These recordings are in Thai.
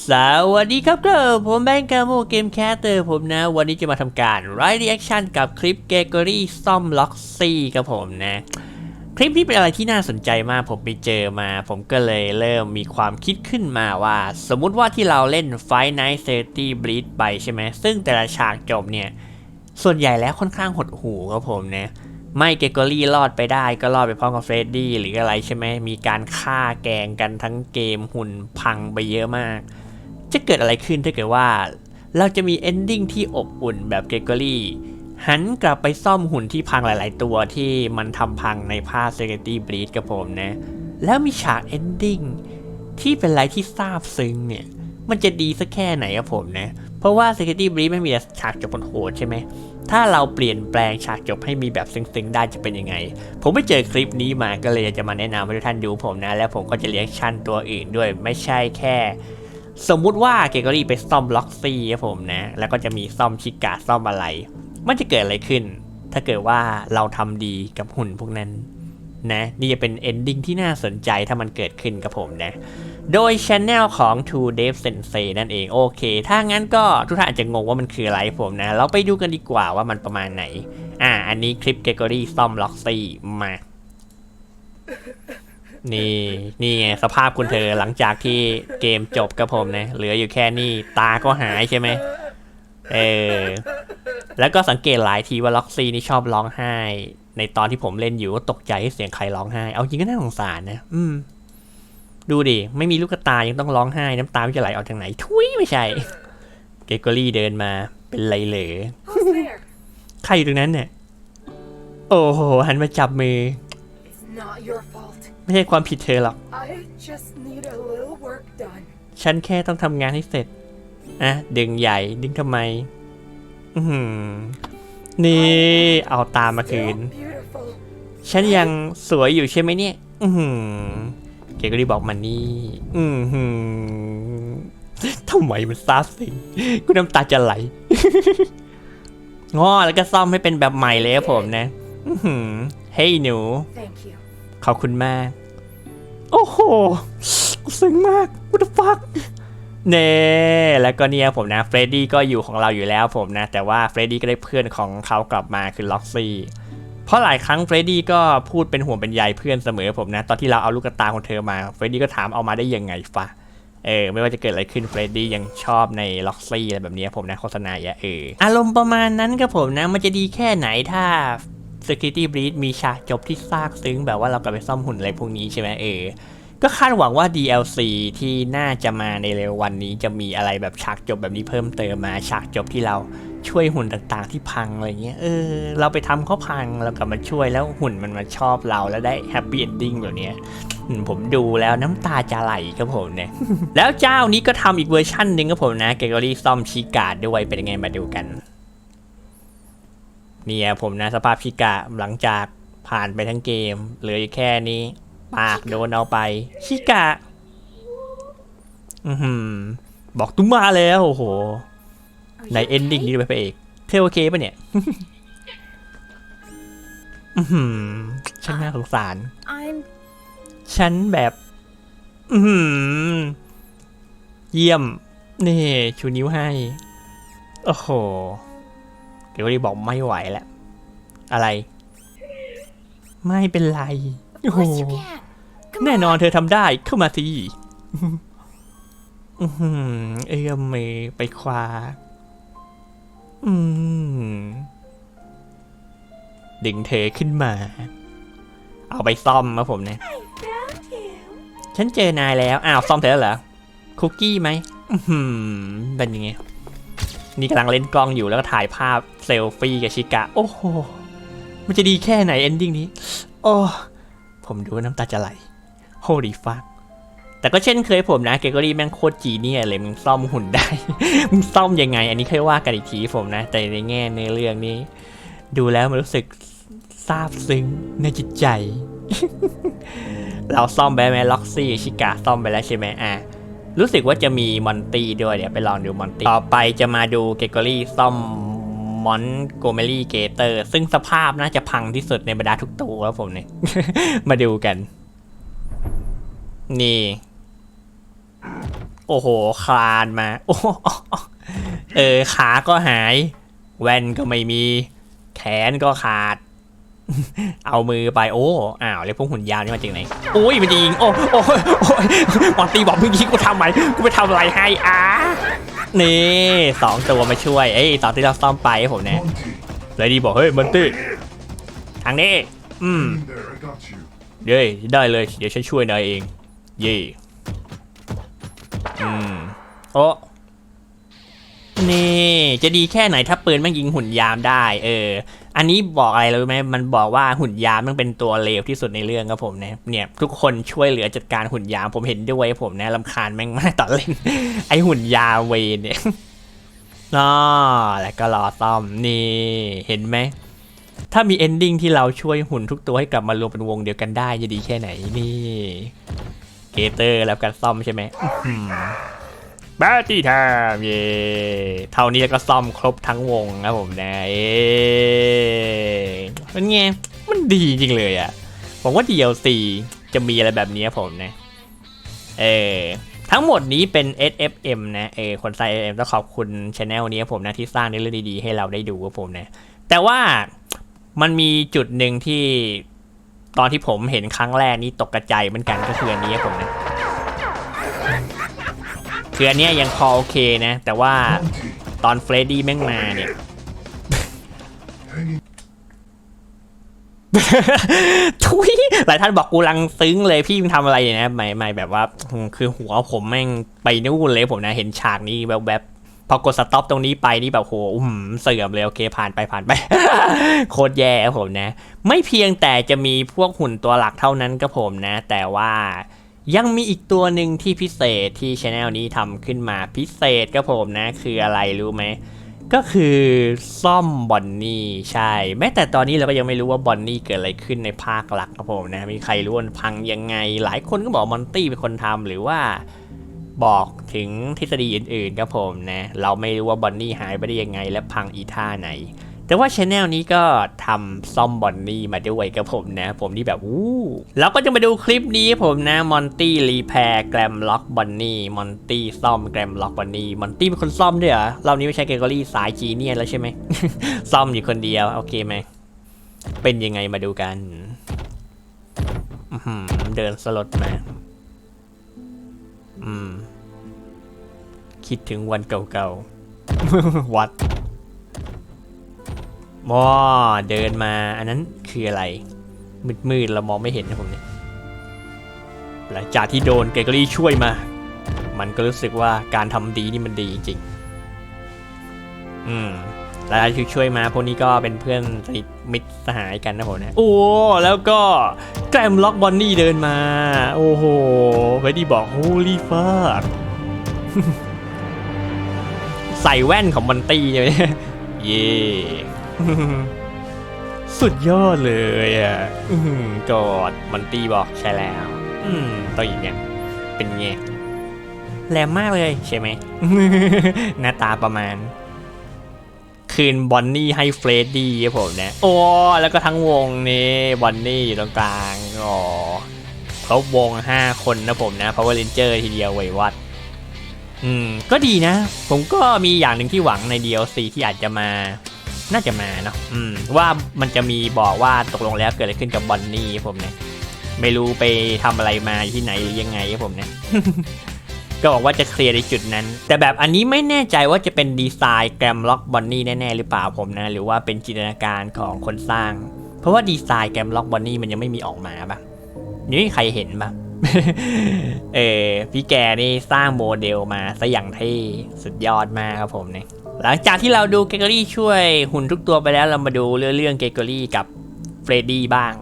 สวัสดีครับก็ผมแบงค์กาโมเกมแคสเตอร์ผมนะ วันนี้จะมาทำการไรรีแอคชั่นกับคลิปเกเกอรี่ซ่อมล็อกซี่กับผมนะ คลิปนี้เป็นอะไรที่น่าสนใจมาก ผมไปเจอมา ผมก็เลยเริ่มมีความคิดขึ้นมาว่า สมมุติว่าที่เราเล่น Fight Night c i t y Bleed ไปใช่ไหม ซึ่งแต่ละฉากจบเนี่ย ส่วนใหญ่แล้วค่อนข้างหดหูครับผมนะไม่เกเกอรี่รอดไปได้ก็รอดไปพร้อมกับเฟรดดี้หรืออะไรใช่ไหมมีการฆ่าแกงกันทั้งเกมหุ่นพังไปเยอะมาก จะเกิดอะไรขึ้นถ้าเกิดว่า เราจะมีเอนดิ้งที่อบอุ่นแบบเกเกอรี่หันกลับไปซ่อมหุ่นที่พังหลาย ๆ ตัวที่มันทำพังในภาค Security Breach กับผมนะ แล้วมีฉากเอนดิ้งที่เป็นอะไรที่ซาบซึ้งเนี่ย มันจะดีสักแค่ไหนครับผมนะ เพราะว่า Security Breach ไม่มีฉากจบบนโหดใช่ไหม ถ้าเราเปลี่ยนแปลงฉากจบให้มีแบบซึ้ง ๆ ได้จะเป็นยังไง ผมไปเจอคลิปนี้มาก็เลยจะมาแนะนำให้ทุกท่านดูผมนะ แล้วผมก็จะเรียกชั่นตัวอื่นด้วยไม่ใช่แค่ สมมุติว่าเกเกอรี่ไปซ่อมล็อกซี่ครับผมนะ แล้วก็จะมีซ่อมชิกาซ่อมอะไร มันจะเกิดอะไรขึ้น ถ้าเกิดว่าเราทำดีกับหุ่นพวกนั้นนะนี่จะเป็นเอนดิ้งที่น่าสนใจถ้ามันเกิดขึ้นกับผมนะ โดยช anel ของ Two Dev Sensei นั่นเองโอเค ถ้างั้นก็ทุกท่านอาจจะงงว่ามันคืออะไรผมนะ เราไปดูกันดีกว่าว่ามันประมาณไหน อ่า อันนี้คลิปเกเกอรี่ซ่อมล็อกซี่มา นี่นี่ไงสภาพคุณเธอหลังจากที่เกมจบกับผมนะเหลืออยู่แค่นี้ตาก็หายใช่ไหมเออแล้วก็สังเกตหลายทีว่าล็อกซี่นี่ชอบร้องไห้ ในตอนที่ผมเล่นอยู่ก็ตกใจให้เสียงใครร้องไห้ เอาจริงก็น่าสงสารนะ อืม ดูดิ ไม่มีลูกตายังต้องร้องไห้ น้ำตาไม่จะไหลออกทางไหน ทุยไม่ใช่ เกเกอรี่เดินมา เป็นไรเหลอใครอยู่ตรงนั้นเนี่ย โอ้โห หันมาจับมือ It's not your fault. ไม่ใช่ความผิดเธอหรอก I just need a little work done. ฉันแค่ต้องทำงานให้เสร็จ อะ ดึงใหญ่ ดึงทำไม อือหือนี่ เอาตามมาคืน Still beautiful. ฉันยังสวยอยู่ใช่ไหมเนี่ย อือหือเกก็รีบอกมานี่ อือหือทำไมมันซาบซึ้งกูน้ำตาจะไหลง้อแล้วก็ซ่อมให้เป็นแบบใหม่เลยครับผมนะ อือหือเฮ้ยหนู Thank you. ขอบคุณมาก โอ้โหกูซึ้งมาก what the fuck เน่แล้วก็เนี่ยผมนะเฟรดดี้ก็อยู่ของเราอยู่แล้วผมนะ แต่ว่าเฟรดดี้ก็ได้เพื่อนของเขากลับมาคือล็อกซี่เพราะหลายครั้งเฟรดดี้ก็พูดเป็นห่วงเป็นใยเพื่อนเสมอผมนะ ตอนที่เราเอาลูกตาของเธอมาเฟรดดี้ก็ถามเอามาได้ยังไงฟะเออไม่ว่าจะเกิดอะไรขึ้นเฟรดดี้ยังชอบในล็อกซี่อะไรแบบนี้ผมนะโฆษณาอย่าเอออารมณ์ประมาณนั้นครับผมนะ มันจะดีแค่ไหนถ้า Security Breach มีฉากจบที่ซากซึ้งแบบว่าเรากลับไปซ่อมหุ่นอะไรพวกนี้ใช่ไหมเออ ก็คาดหวังว่า DLC ที่น่าจะมาในเร็ววันนี้จะมีอะไรแบบฉากจบแบบนี้เพิ่มเติมมาฉากจบที่เราช่วยหุ่นต่างๆที่พังอะไรเงี้ย เออ เราไปทำเขาพังเรากลับมาช่วยแล้วหุ่นมันมาชอบเราแล้วได้แฮปปี้เอนดิ้งแบบเนี้ยผมดูแล้วน้ำตาจะไหลครับผมเนี่ย แล้วเจ้านี้ก็ทำอีกเวอร์ชั่นหนึ่งครับผมนะเกกอรี่ซ่อมชีการ์ดด้วยเป็นยังไงมาดูกัน เนี่ยผมนะสภาพชิกะหลังจากผ่านไปทั้งเกม เหลืออยู่แค่นี้ ปากโดนเอาไป ชิกะ อือหือบอกตุ้มมาแล้วโอ้โห Are ใน you เอนดิ้ง okay? นี้ด้วยพระเอกเธอโอเคปะเนี่ยอือหือฉันน่าสงสาร I'm ฉันแบบ อือหือเยี่ยม นี่ ชูนิ้วให้ โอ้โห เดี๋ยวรีบอกไม่ไหวแล้ว อะไร ไม่เป็นไร of โอ้โห course you can. Come แน่ on. นอนเธอทำได้เข้ามาสิอื้อหือเอื้อมมือไปคว้าอืมดึงเธอขึ้นมา เอาไปซ่อมมาผมเนี่ย I found you. ฉันเจอนายแล้ว อ้าว ซ่อมเสร็จแล้วเหรอ คุกกี้ไหมอื้อหือเป็นยังไง นี่กำลังเล่นกล้องอยู่แล้วก็ถ่ายภาพ เซลฟี่กับชิกะ โอ้โห มันจะดีแค่ไหนเอนดิ้งนี้ โอ้ ผมดูว่าน้ำตาจะไหลโฮดีฟักแต่ก็เช่นเคยผมนะเกเกอรี่แม่งโคตรจีเนี่ยเลยมึงซ่อมหุ่นได้ มึงซ่อมยังไง อันนี้ค่อยว่ากันอีกทีผมนะ แต่ในแง่ในเรื่องนี้ ดูแล้วมันรู้สึกซาบซึ้งในจิตใจ เราซ่อมไปไหมล็อกซี่ชิกาซ่อมไปแล้วใช่ไหมอะรู้สึกว่าจะมีมอนตี้ด้วยเดี๋ยวไปลองดูมอนตี้ต่อไปจะมาดูเกเกอรี่ซ่อม มอนโกเมลี่เกเตอร์ ซึ่งสภาพน่าจะพังที่สุดในบรรดาทุกตัวแล้วผมเนี่ย มาดูกัน นี่ โอ้โห คลานมา โอ้เออ ขาก็หาย แว่นก็ไม่มี แขนก็ขาด เอามือไป โอ้ อ้าว แล้วพวกหุ่นยาวนี่มาจากไหนอุ้ยมันจะยิง โอ้โอ้โอ้ยมอนตีบอกเมื่อกี้กูทำไมกูไปทำอะไรให้อะ นี่สองตัวมาช่วยไอ้ตอนที่เราซ่อมไปให้ผมเนี่ยเลยดีบอกเฮ้ยมันตี้ทางนี้อืมเย้ได้เลยเดี๋ยวฉันช่วยนายเอง เย่อืมโอ้นี่ จะดีแค่ไหนถ้าปืนมันยิงหุ่นยามได้ เออ อันนี้บอกอะไรรู้ไหมมันบอกว่าหุ่นยามมันเป็นตัวเลวที่สุดในเรื่องครับผมนะเนี่ยทุกคนช่วยเหลือจัดการหุ่นยามผมเห็นด้วยผมนะลำคาญแม่งมากตอนเล่นไอหุ่นยามเวนเนี่ยอ๋อแล้วก็รอซ่อมนี่เห็นไหมถ้ามีเอนดิ้งที่เราช่วยหุ่นทุกตัวให้กลับมารวมเป็นวงเดียวกันได้จะดีแค่ไหนนี่เกเตอร์แล้วการซ่อมใช่ไหมบ้าที่ทำเย่เท่านี้ก็ซ่อมครบทั้งวงนะผมนะเอ๊ มันไงมันดีจริงเลยอะ่ะผมว่า DLC จะมีอะไรแบบนี้ผมนะเออทั้งหมดนี้เป็น SFM นะเออคนใส่ SFM ต้องขอบคุณช anel นี้ผมนะที่สร้างในเรื่องดีๆให้เราได้ดูครับผมนะ แต่ว่ามันมีจุดหนึ่งที่ตอนที่ผมเห็นครั้งแรกนี่ตกกระจายเหมือนกันก็คืออันนี้ผมนะคืออันนี้ยังพอโอเคนะ แต่ว่าตอนเฟรดดี้แม่งมาเนี่ย ทุยหลายท่านบอกกูรังซึ้งเลยพี่มึงทำอะไรเนี่ยนะไม่ไม่แบบว่า คือหัวผมแม่งไปนู่นเลยผมนะเห็นฉากนี้แบบแบบพอกดสต็อปตรงนี้ไปนี่แบบโหอืมเสื่อมเลยโอเคผ่านไปผ่านไป โคตรแย่ครับผมนะ ไม่เพียงแต่จะมีพวกหุ่นตัวหลักเท่านั้นก็ผมนะ แต่ว่ายังมีอีกตัวหนึ่งที่พิเศษที่ช anel นี้ทำขึ้นมาพิเศษก็ผมนะ คืออะไรรู้ไหม ก็คือซ่อมบอนนี่ใช่ แม้แต่ตอนนี้เราก็ยังไม่รู้ว่าบอนนี่เกิดอะไรขึ้นในภาคหลักครับผมนะมีใครรู้ว่าพังยังไง หลายคนก็บอกมอนตี้เป็นคนทำหรือว่าบอกถึงทฤษฎีอื่นๆครับผมนะ เราไม่รู้ว่าบอนนี่หายไปได้ยังไง และพังอีท่าไหน แต่ว่าช anel นี้ก็ทำซ่อมบอนนี่มาด้วยกับผมนะ ผมนี่แบบอู้เราก็จะมาดูคลิปนี้ผมนะมอนตี้รีแพร์แกรมล็อกบอนนี่มอนตี้ซ่อมแกรมล็อกบอนนี่มอนตี้เป็นคนซ่อมด้วยเหรอรอบนี้ไม่ใช่เกเกอรี่สายจีเนียแล้วใช่ไหมซ่อมอยู่คนเดียวโอเคไหมเป็นยังไงมาดูกันอื้อหือเดินสลดมาอืม คิดถึงวันเก่าๆ วัด มอเดินมา อันนั้นคืออะไร มืดๆเรามองไม่เห็นนะผมเนี่ยหลังจากที่โดนเกเกอรี่ช่วยมา มันก็รู้สึกว่าการทำดีนี่มันดีจริง อืมแล้วที่ช่วยมาพวกนี้ก็เป็นเพื่อนสนิทมิตรสหายกันนะผมนะ โอ้ แล้วก็แกรมล็อกบอนนี่เดินมา โอ้โหเวดี้บอกโฮลี่ฟาดใส่แว่นของมันตี้เลยเย่ สุดยอดเลยอะอื้อหือกอดมันตีบอกใช่แล้ว อืมต้องอย่างเงี้ยเป็นไงแรงมากเลยใช่ไหม หน้าตาประมาณ คืนบอนนี่ให้เฟรดดี้ครับผมนะ โอ้ แล้วก็ทั้งวงนี่บอนนี่อยู่ตรงกลางอ๋อครบวงห้าคนนะผมนะ Power Ranger ทีเดียวไว้วัด อืม ก็ดีนะ ผมก็มีอย่างหนึ่งที่หวังใน DLC ที่อาจจะมา น่าจะมาเนาะอืม ว่ามันจะมีบอกว่าตกลงแล้วเกิดอะไรขึ้นกับบอนนี่ผมเนี่ย ไม่รู้ไปทำอะไรมาที่ไหนหรือยังไงครับผมเนี่ย ก็บอกว่าจะเคลียร์ในจุดนั้น แต่แบบอันนี้ไม่แน่ใจว่าจะเป็นดีไซน์แกรมล็อกบอนนี่แน่ๆหรือเปล่าผมนะ หรือว่าเป็นจินตนาการของคนสร้าง เพราะว่าดีไซน์แกรมล็อกบอนนี่มันยังไม่มีออกมาปะยังไม่มีใครเห็นปะเออพี่แกนี่สร้างโมเดลมาซะอย่างเท่สุดยอดมากครับผมเนี่ย หลังจากที่เราดูเกเกอรี่ช่วยหุ่นทุกตัวไปแล้วเรามาดูเรื่องเรื่องเกเกอรี่กับเฟรดดี้บ้าง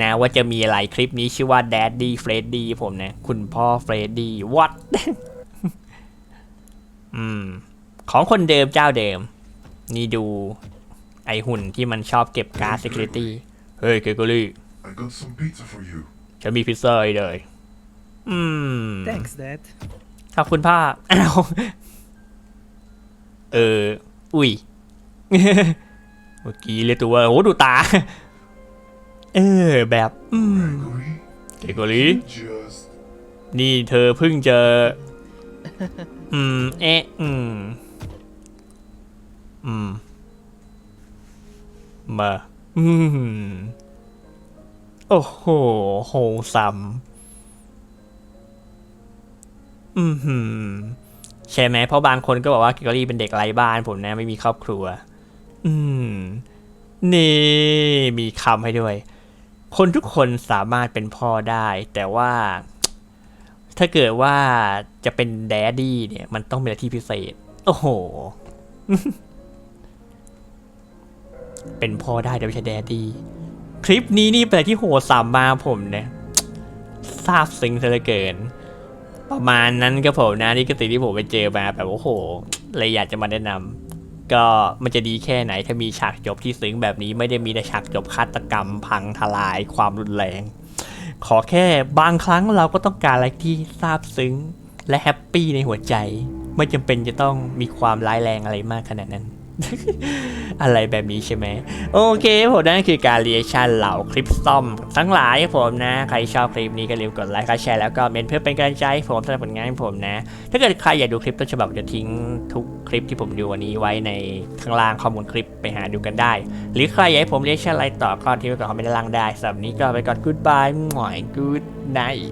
นะว่าจะมีอะไรคลิปนี้ชื่อว่า Daddy Freddy ผมนะ คุณพ่อเฟรดดี้ what อืม ของคนเดิมเจ้าเดิม นี่ดูไอหุ่นที่มันชอบเก็บการ์ด security เฮ้ยเกเกอรี่ I got some pizza for you. ฉันมีพิซซ่าให้เลย อืม Thanks, Dad. ขอบคุณพ่ออ้าว เออ อุ้ย เมื่อกี้เรียกตัวว่าโอ้ดูตา เออ แบบ อืมเกโกลีนี่เธอเพิ่งเจะอืม เอ๊ะ อืม อืม มา อืม โอ้โห โหซ้ำอืมหืม ใช่ไหมเพราะบางคนก็บอกว่าเกอรี่เป็นเด็กไร้บ้านผมนะไม่มีครอบครัว อืม นี่มีคำให้ด้วย คนทุกคนสามารถเป็นพ่อได้ แต่ว่า ถ้าเกิดว่าจะเป็นแดดดี้เนี่ย มันต้องเป็นอะไรที่พิเศษ โอ้โห เป็นพ่อได้แต่ไม่ใช่แดดดี้คลิปนี้นี่เป็นอะไรที่โหดสามมาผมเนี่ยซาบซึ้งเหลือเกิน ประมาณนั้นก็ผมนะนี่ก็สิ่งที่ผมไปเจอมาแบบโอ้โหเลยอยากจะมาแนะนำก็มันจะดีแค่ไหนถ้ามีฉากจบที่ซึ้งแบบนี้ไม่ได้มีแต่ฉากจบฆาตกรรม พังทลายความรุนแรง ขอแค่บางครั้งเราก็ต้องการอะไรที่ซาบซึ้งและแฮปปี้ในหัวใจ ไม่จำเป็นจะต้องมีความร้ายแรงอะไรมากขนาดนั้น อะไรแบบนี้ใช่ไหมโอเคผมนั่นคือการเรียชันเหล่าคลิปซ่อม ทั้งหลายผมนะ ใครชอบคลิปนี้ก็อย่าลืมกดไลค์กดแชร์แล้วก็เมนเพื่อเป็นกำลังใจให้ผมสำหรับผลงานของผมนะ ถ้าเกิดใครอยากดูคลิปต้นฉบับจะทิ้งทุกคลิปที่ผมดูวันนี้ไว้ในข้างล่างข้อมูลคลิปไปหาดูกันได้ หรือใครอยากให้ผมเรียกชันอะไรต่อก็ทิ้งไว้ก่อนคอมเมนต์ล่างได้สำหรับนี้ก็ไปก่อน goodbye หมอย good night